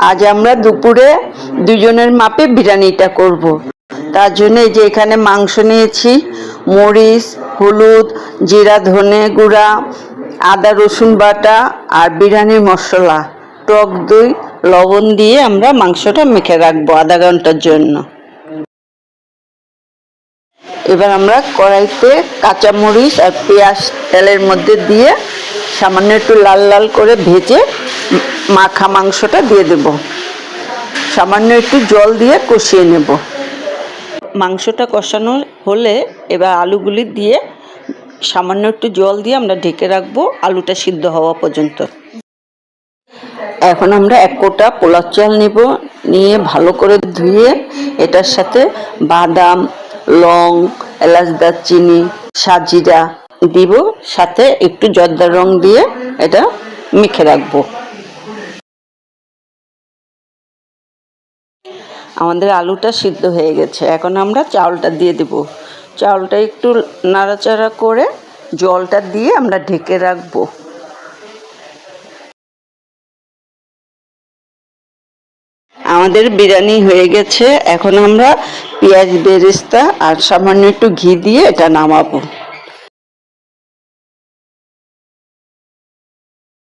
আজ আমরা দুপুরে দুজনের মাপে বিরিয়ানিটা করব। তার জন্য যে এখানে মাংস নিয়েছি, মরিচ, হলুদ, জিরা, ধনে গুঁড়া, আদা, রসুন বাটা আর বিরিয়ানির মশলা, টক দই, লবণ দিয়ে আমরা মাংসটা মেখে রাখব আধা ঘণ্টার জন্য এবার আমরা কড়াইতে কাঁচামরিচ আর পেঁয়াজ তেলের মধ্যে দিয়ে সামান্য একটু লাল লাল করে ভেজে মাখা মাংসটা দিয়ে দেব। সামান্য একটু জল দিয়ে কষিয়ে নেব। মাংসটা কষানো হলে এবার আলুগুলি দিয়ে সামান্য একটু জল দিয়ে আমরা ঢেকে রাখব, আলুটা সিদ্ধ হওয়া পর্যন্ত। এখন আমরা এক কোটা পোলার চাল নিব, নিয়ে ভালো করে ধুয়ে এটার সাথে বাদাম, লং, এলাচ দারচিনি, সাজিরা দিব। সাথে একটু জর্দার রং দিয়ে এটা মেখে রাখব। আমাদের আলুটা সিদ্ধ হয়ে গেছে। এখন আমরা চাউলটা দিয়ে দেব। চাউলটা একটু নাড়াচাড়া করে জলটা দিয়ে আমরা ঢেকে রাখব। আমাদের বিরিয়ানি হয়ে গেছে। এখন আমরা পেঁয়াজ বেরেস্তা আর সামান্য একটু ঘি দিয়ে এটা নামাবো।